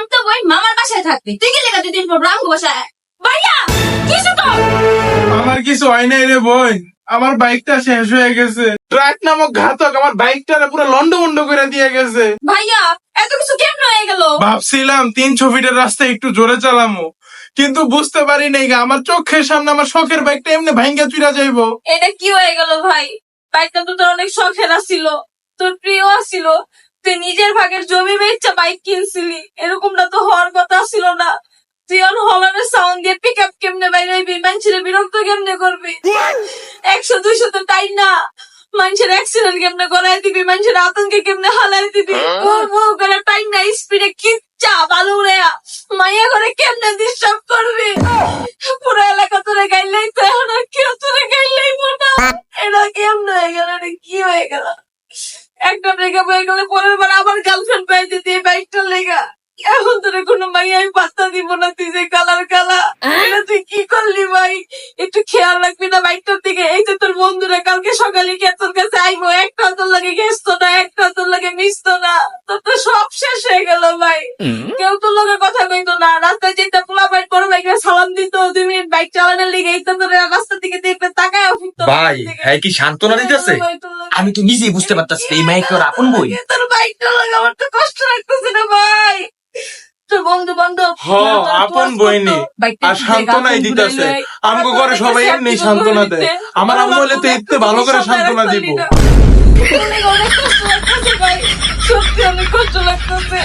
শান্ত বই মামার বাসায় থাকবি। তুই দুই দিন পর বাসায় ভাইয়া কিছু তো আমার কিছু হয় নাই রে বোন আমার বাইকটা শেষ হয়ে গেছে। ট্রাক নামক ঘাতক আমার বাইকটারে পুরো লন্ড মন্ড করে দিয়ে গেছে। ভাইয়া এত কিছু কেমন হয়ে গেল? ভাবছিলাম তিনশো ফিটের রাস্তায় একটু জোরে চালামো। কিন্তু বুঝতে পারি নাই আমার চোখের সামনে আমার শখের বাইকটা এমনি ভাঙ্গা চুরা যাইবো। এটা কি হয়ে গেল ভাই? বাইকটা তো তোর অনেক শখের আসছিল তোর প্রিয় আসছিল তুই নিজের ভাগের জমি বেচা বাইক কিনছিলি এরকমটা তো হওয়ার কথা ছিল না। তুই অন হলারের সাউন্ড দিয়ে পিক আপ কেমনে বাইরাইবি মানুষের বিরক্ত কেমনে করবি? একশো দুইশো তো তাই না। মানুষের অ্যাক্সিডেন্ট কেমনে করাই দিবি? মানুষের আতঙ্কে কেমনে হালাই দিবি? বউ করে টাইম না স্পিডে কিচ্ছা বালু রেয়া মাইয়া করে কেমনে ডিস্টার্ব করবি? পুরো এলাকা তোরে গাইলেই তো এখন আর কেউ তোরে গাইলেই না। এটা কেমনে হয়ে গেল কি হয়ে গেল? একটা ব্রেকআপ হয়ে গেলে পরের বার আবার গার্লফ্রেন্ড পেয়ে দিতে এই বাইকটার লেগা। এখন তোরে কোনো মাই আমি পাত্তা দিব না তুই যে কালার কালা। এটা তুই কি করলি ভাই? একটু খেয়াল রাখবি না বাইকটার দিকে। এই যে তোর বন্ধুরা কালকে সকালে গিয়ে তোর কাছে আইবো? একটা তোর লাগে গেছতো না একটা তোর লাগে মিশতো না। তোর তো সব শেষ হয়ে গেল ভাই। কেউ তোর লোকের কথা কইতো না। রাস্তায় যেতে পোলা বাইক বড় বাইকে সালাম দিত দুই মিনিট বাইক চালানোর লেগে এই তো তোর রাস্তার দিকে দেখবে তাকায় ভাই হ্যাঁ কি সান্ত্বনা দিতেছে? আমি তো নিজেই বুঝতে পারতাছি এই মাইক ওর আপন বই। তোর বাইকটা আমার তো কষ্ট লাগতেছে না ভাই। তোর বন্ধু বান্ধব আপন বইনি। আর সান্ত্বনাই দিতেছে। আমগো ঘরে সবাই এমনি সান্ত্বনা দেয়। আমার আম্মু হলে তো এতে ভালো করে সান্ত্বনা দিব। অনেক কষ্ট লাগতেছে ভাই। সত্যি অনেক কষ্ট লাগতেছে।